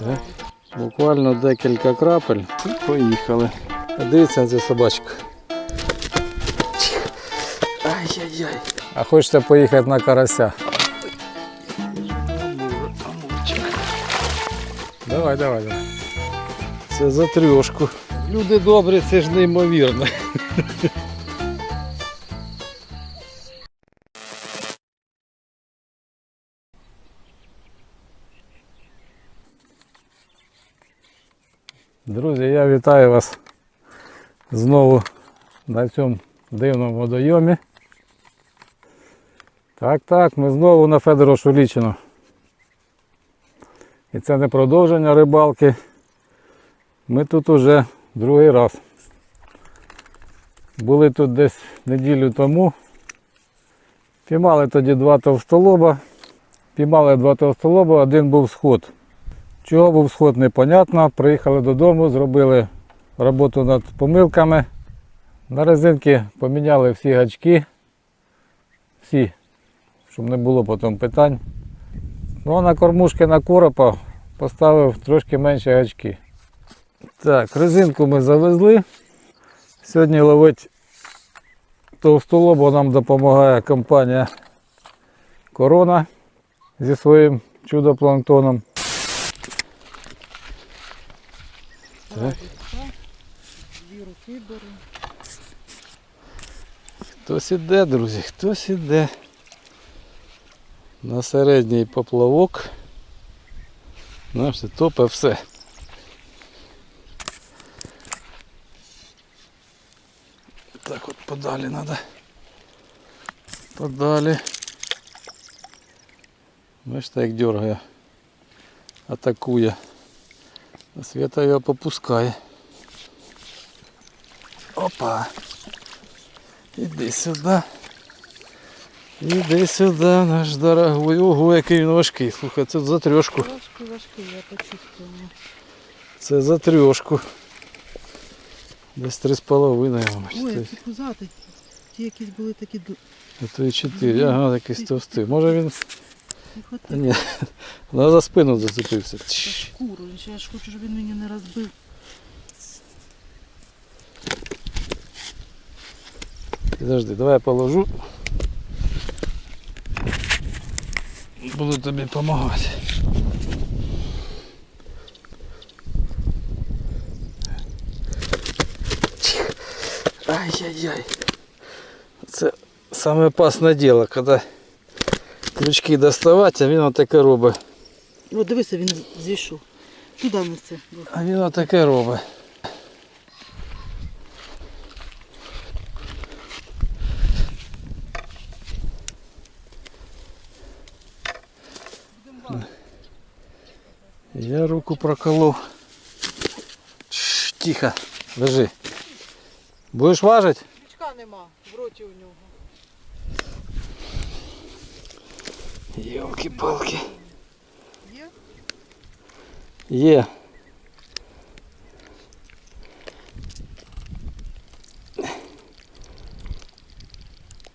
Так. Буквально декілька крапель і поїхали. Дивіться на цю собачку. Ай-яй-яй. А хочете поїхати на карася? Давай, давай, давай. Це за трьошку. Люди добрі, це ж неймовірно. Вітаю вас знову на цьому дивному водойомі. Так, так, ми знову на Федоро Шулічино. І це не продовження рибалки. Ми тут уже другий раз. Були тут десь неділю тому. Піймали тоді два товстолоба. Піймали два товстолоба, один був сход. Чого був сход, непонятно. Приїхали додому, зробили роботу над помилками. На резинки поміняли всі гачки. Всі, щоб не було потім питань. Ну а на кормушки на коропа поставив трошки менші гачки. Так, резинку ми завезли. Сьогодні ловить товстолобу нам допомагає компанія Корона зі своїм чудо-планктоном. Так. Дві руки беру. Хтось іде, друзі, хтось іде. На середній поплавок. Знаєш, топе все. Так от подалі треба. Подалі. Бачите, як дергає. Атакує. А Свята його попускає. Опа. Іди сюди. Іди сюди, наш дорогой. Ого, який він важкий. Слухай, це за трьошку. Важкий, важкий, я почувствувала. Це за трьошку. Десь три з половиною, мабуть. Ой, які пузати. Ті якісь були такі А то і чотири. Ага, якийсь товстий. Може він. не Та хватить ні. Вона за спину зацепився. Тш. шкуру. Я ж хочу, щоб він мені не розбив. Підожди, давай я положу. Буду тобі допомагати. Ай-яй-яй. Це саме опасне діло, коли крючки доставати, а він отаке робить. О, дивися, він зійшов. Туди несе. А він отаке робить. Я руку проколов. Тихо, лежи. Будеш важити? Крючка нема в роті у нього. Йолки-палки. Є? Є.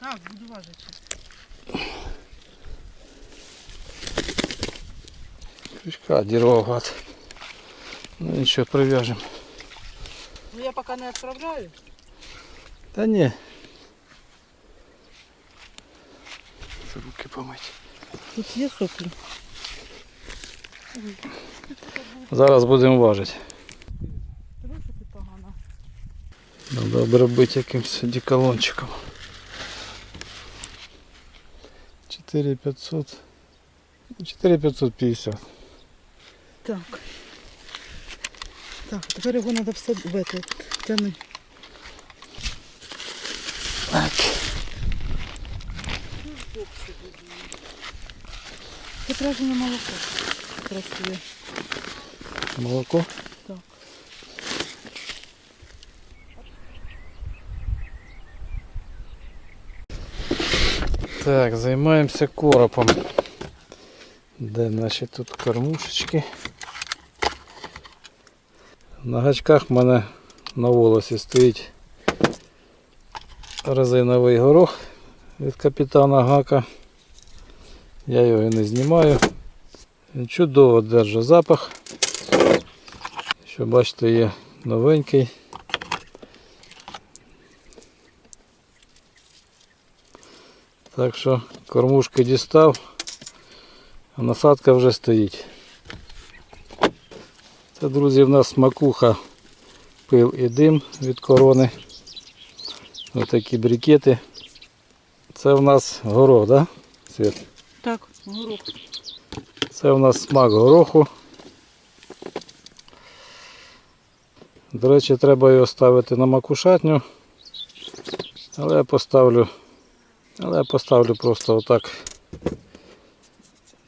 Так, буду важити. Крючка дірвав гад. Ну нічого, прив'яжемо. Ну я поки не відправляю. Та ні. Це Руки помить. Тут є соплі. Зараз будемо важити. Ти погана. Треба обробити якимось деколончиком. 4500. 4550. Так. Так, тепер його треба все в это, тягни. Так. Це праздне молоко. Красиве. Молоко. Так. Так, займаємося коропом. Де наші тут кормушечки? На гачках в мене на волосі стоїть резиновий горох від капітана Гака. Я його не знімаю. Він чудово держить запах. Що бачите, є новенький. Так що кормушки дістав, а насадка вже стоїть. Це, друзі, в нас макуха, пил і дим від корони. Ось такі брикети. Це в нас горох, да? Так, горох. Це у нас смак гороху. До речі, треба його ставити на макушатню. Але я поставлю. Але я поставлю просто отак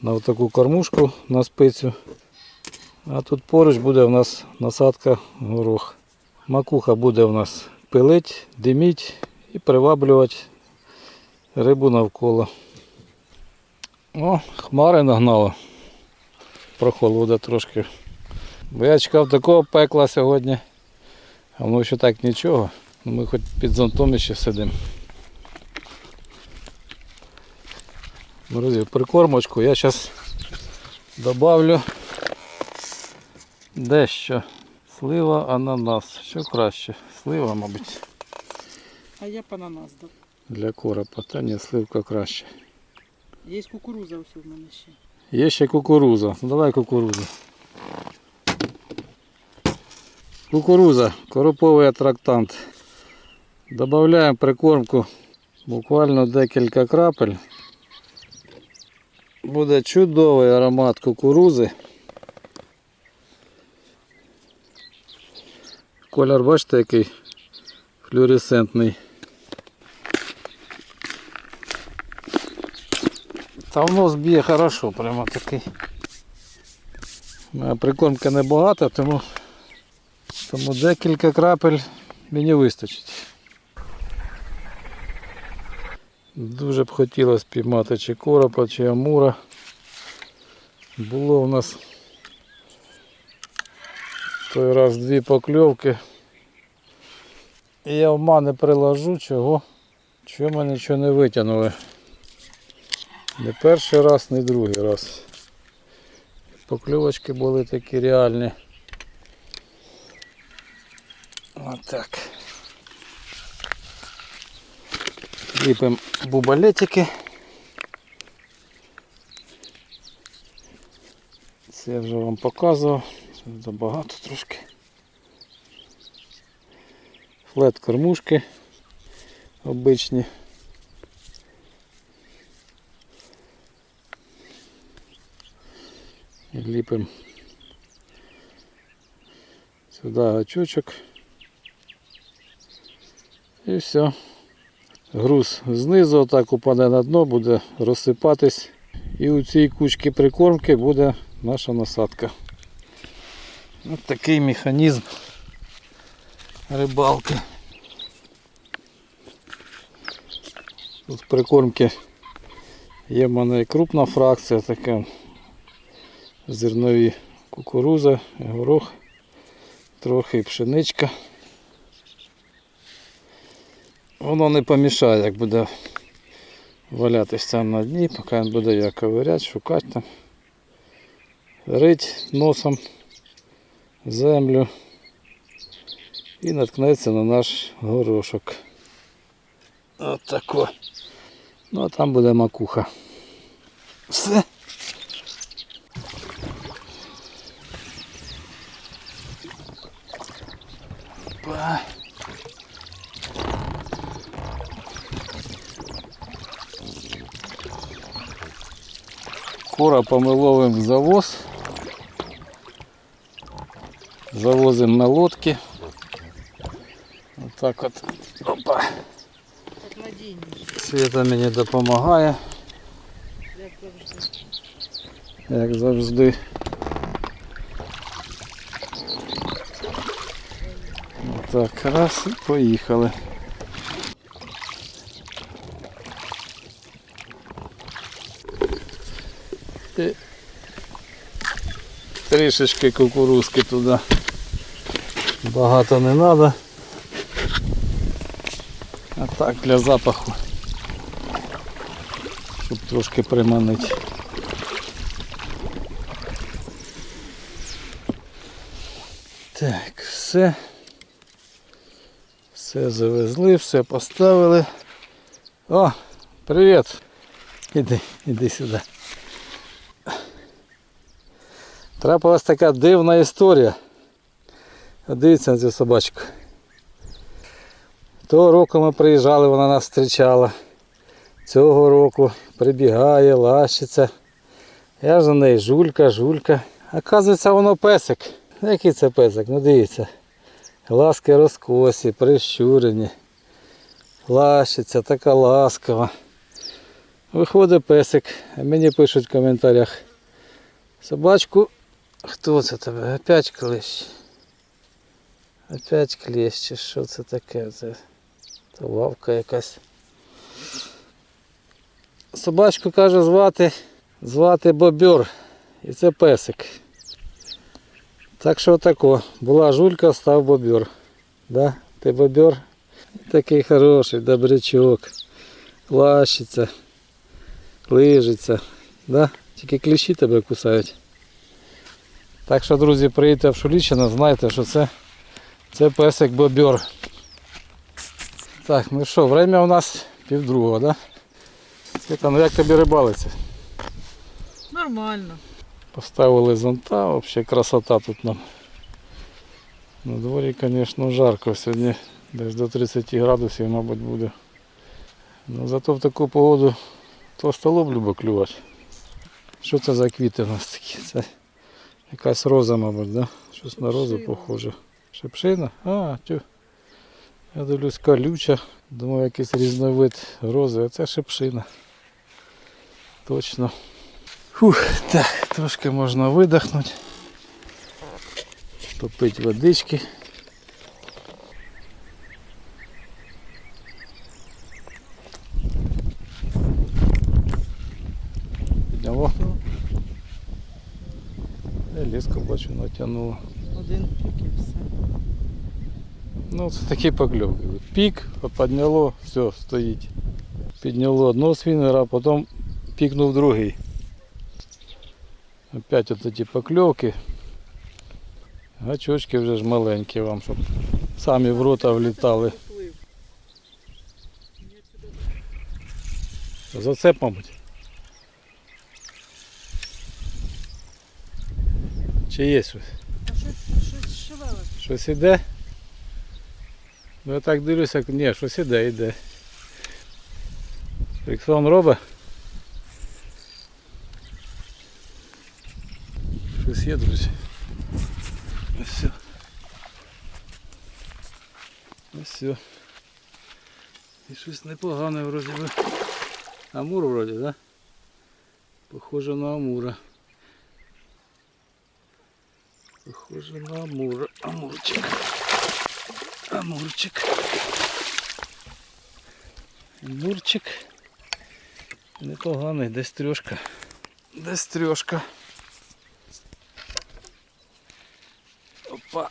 на таку кормушку на спицю. А тут поруч буде у нас насадка горох. Макуха буде у нас пилить, диміть і приваблювати рибу навколо. О, хмари нагнало. Прохолода трошки. Бо я чекав такого пекла сьогодні. А воно ще так нічого. Ну, Ми хоч під зонтом ще сидимо. Друзі, прикормочку я зараз добавлю дещо. Слива, ананас. Що краще? Слива, мабуть, А я б ананас дав. для коропа. Та ні, сливка краще. Є кукуруза ось у мене ще. Є ще кукуруза. Ну, Давай кукурузу. Кукуруза, короповий атрактант. Добавляємо прикормку буквально декілька крапель. Буде чудовий аромат кукурузи. Колір бачите який флюоресцентний. Та воно зб'є хорошо, прямо такий. Прикормки небагато, тому, тому декілька крапель мені вистачить. Дуже б хотілося піймати чи коропа, чи амура. Було у нас той раз дві покльовки. І я в мене приложу, чого, чого ми нічого не витягнули. Не перший раз, не другий раз. Покльовочки були такі реальні. Отак. Ліпимо бубалетики. Це я вже вам показував. Це забагато трошки. Флет кормушки обичні. Ліпимо сюди гачочок. І все. Груз знизу отак упаде на дно, буде розсипатись. І у цій кучці прикормки буде наша насадка. Ось такий механізм рибалки. Тут прикормки є в мене і крупна фракція, така зернові кукуруза, горох, трохи пшеничка. Воно не помішає, як буде валятись там на дні, поки він буде як ковиряти, шукати там, рить носом землю і наткнеться на наш горошок. От. Ну а там буде макуха. Все. Ловимо в завоз. Завозимо на лодки. Отак от. Опа. Світа мені допомагає, як завжди. Так, раз і поїхали. Трішечки кукурузки туди. Багато не треба. А так для запаху. Щоб трошки приманити. Так, все. Все завезли, все поставили. О, привіт. Іди, іди сюди. Трапилась така дивна історія. Дивіться на цю собачку. Того року ми приїжджали, вона нас зустрічала. Цього року прибігає, лащиться. Я ж за неї жулька, жулька. Оказується, воно песик. Який це песик? Ну дивіться. Ласки розкосі, прищурені. Лащиться, така ласкава. Виходить песик, мені пишуть в коментарях. Собачку, хто це тебе? Опять клещ. Опять клещ, що це таке? Це, це лавка якась. Собачку каже звати, звати Бобер. І це песик. Так що тако. Була жулька, став бобер. Да? Ти бобер? Такий хороший, добрячок. Лащиться, лижиться. Да? Тільки кліщі тебе кусають. Так що, друзі, приїдьте в Шулічино, знайте, що це, це песик бобер. Так, ну що, время у нас півдругого, да? Світа, ну як тобі рибалиться? Нормально. Поставили зонта, вообще красота тут нам. На дворі, звісно, жарко. Сьогодні десь до 30 градусів, мабуть, буде. Ну, зато в таку погоду толстолоб любить клювати. Що це за квіти у нас такі? Це якась роза, мабуть, да? Щось на розу похоже. Шепшина? А, тю. Я дивлюсь колюча. Думаю, якийсь різновид рози, а це шепшина. Точно. Фух, так, трошки можна видихнути. Попити водички. Підняло. Ліску бачу, натягнуло. Один пік і все. Ну, це такі покльовки. Пік, підняло, все, стоїть. Підняло одного свінера, а потім пікнув другий. Опять от ці покльовки. Гачочки вже ж маленькі вам, щоб самі в рота влітали. Зацеп, мабуть. Чи є щось? А щось, щось шевелить. Щось іде? Ну я так дивлюся, ні, щось іде, іде. Фриксон робить. Щось є, друзі. Ось все. Ось все. І щось непогане вроді би. Амур вроді, да? Похоже на Амура. Похоже на Амура. Амурчик. Амурчик. Амурчик. Непоганий, десь трьошка. Десь трьошка. Опа.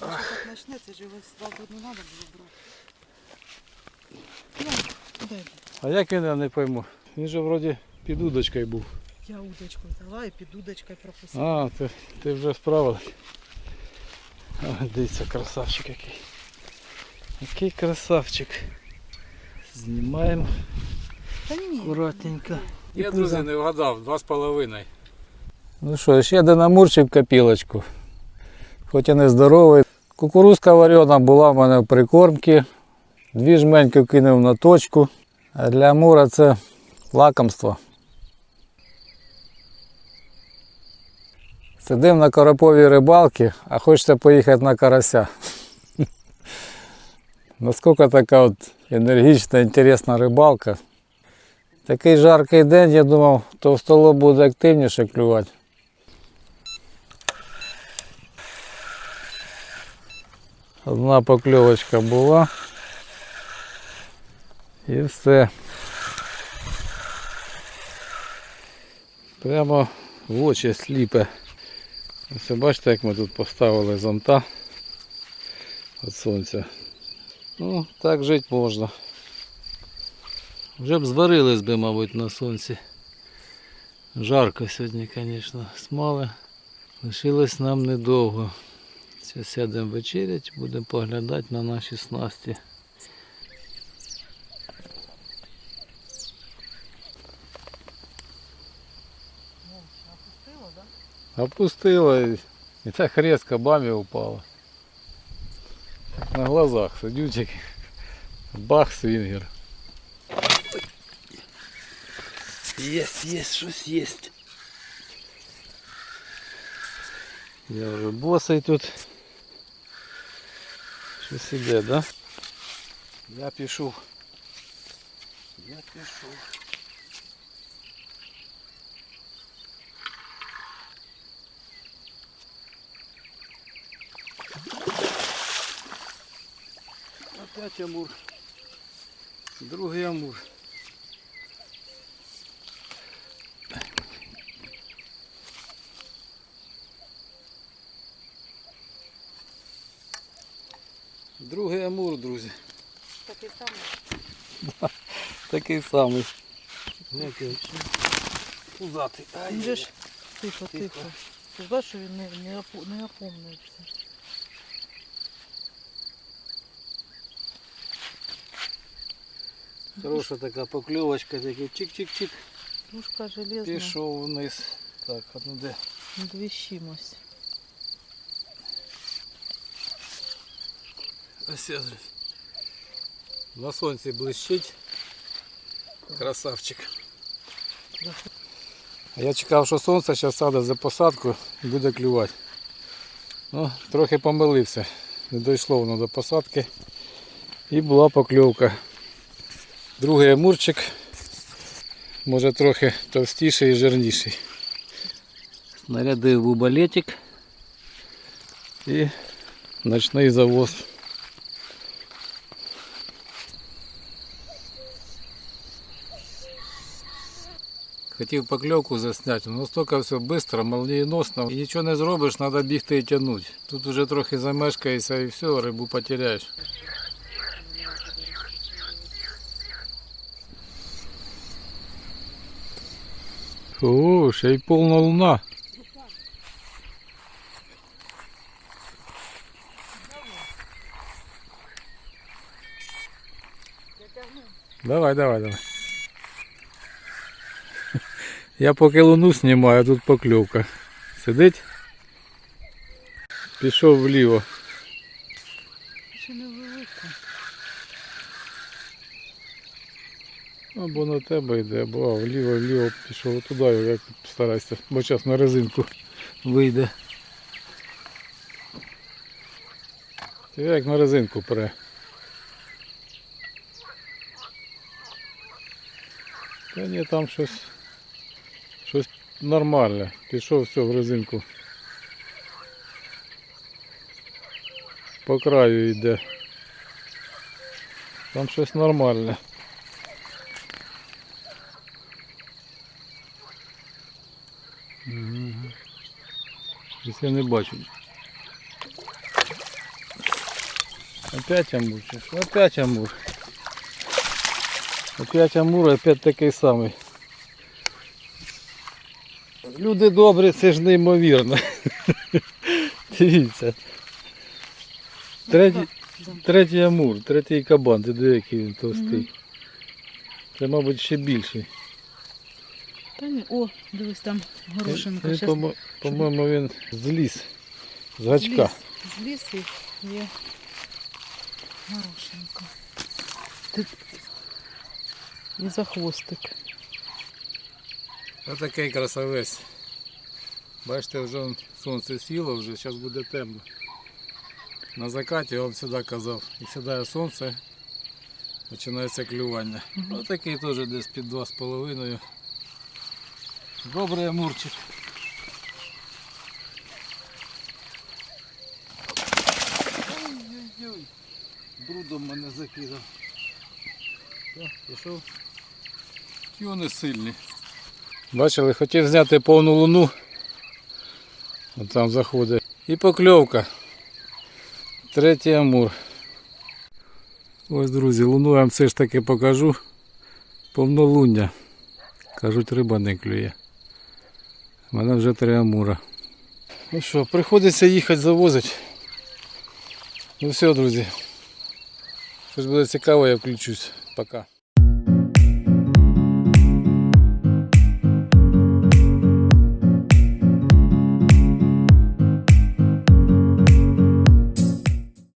Так почнеться, ж його не треба було брати. Ну. А як він, я не пойму. Він же вроді під удочкою був. Я удочку взяла і під удочкою пропустила. А, ти, ти вже справилась. А, дивіться, красавчик який. Який красавчик. Знімаємо Та ні. акуратненько. Я, друзі, не вгадав, два з половиною. Ну що, ще один амурчик в копілочку. Хоч і не здоровий. Кукурузка варена була в мене в прикормці. Дві жменьки кинув на точку. А для амура це лакомство. Сидим на короповій рибалці, а хочеться поїхати на карася. Наскільки така от енергічна, інтересна рибалка. Такий жаркий день, я думав, товстолоб буде активніше клювати. Одна покльовочка була. І все. Прямо в очі сліпе. Ось бачите, як ми тут поставили зонта від сонця. Ну, так жити можна. Вже б зварились би, мабуть, на сонці. Жарко сьогодні, звісно, смали. Лишилось нам недовго. Зараз сядемо вечерять, будемо поглядати на наші снасті. Опустила і, і так резко бамі упала. На глазах сидючик. Бах свінгер. Єсть, єсть, щось єсть. Я вже босий тут. Щось іде, да? Я пішов. Я пішов. Опять амур. Другий амур. Другий амур, друзі. Такий самий. Такий самий. Який пузатий. Тихо, тихо. Ти бачиш, що він не опомнився. Хороша така покльовочка, такий чик-чик-чик. Пушка железна. Пішов вниз. Так, а ну де? Двіщимось. Ось. На сонці блищить. Красавчик. Я чекав, що сонце зараз сяде за посадку і буде клювати. Ну, трохи помилився. Не дійшло воно до посадки. І була покльовка. Другий амурчик. Може трохи товстіший і жирніший. Снарядив бубалетик і ночний завоз. Хотів покльовку засняти, але стільки все швидко, молнієносно. І нічого не зробиш, треба бігти і тягнути. Тут вже трохи замешкаєшся і все, рибу потеряєш. О, ще й повна луна. Давай, давай, давай. Я поки луну знімаю, а тут покльовка. Сидить. Пішов вліво. Або на тебе йде, або вліво, вліво пішов туди, як старайся, бо зараз на резинку вийде. Ти як на резинку пре. Та ні, там щось, щось нормальне. Пішов все в резинку. По краю йде. Там щось нормальне. Щось я не бачу. Опять амур. Опять амур. Опять амур, опять такий самий. Люди добрі, це ж неймовірно. Дивіться. Третій, третій амур, третій кабан, ти диви, який він товстий. Це, мабуть, ще більший. О, дивись там горошинка. Щас по-мо- По-моєму, він зліз з гачка. З лісу є горошинка. Ти... І за хвостик. Отакий красавець. Бачите, вже сонце сіло, вже зараз буде темно. На закаті я вам завжди казав, і сідає сонце, починається клювання. Мгм. Отакий теж десь під 2,5. Добрий амурчик. Ой-ой-ой, брудом мене закидав. Так, пішов. Ті вони сильні. Бачили, хотів зняти повну луну. От там заходить. І покльовка. Третій амур. Ось, друзі, луну я вам все ж таки покажу. Повнолуння. Кажуть, риба не клює. У мене вже три амура. Ну що, приходиться їхати завозити. Ну все, друзі. Щось буде цікаво, я включусь. Пока.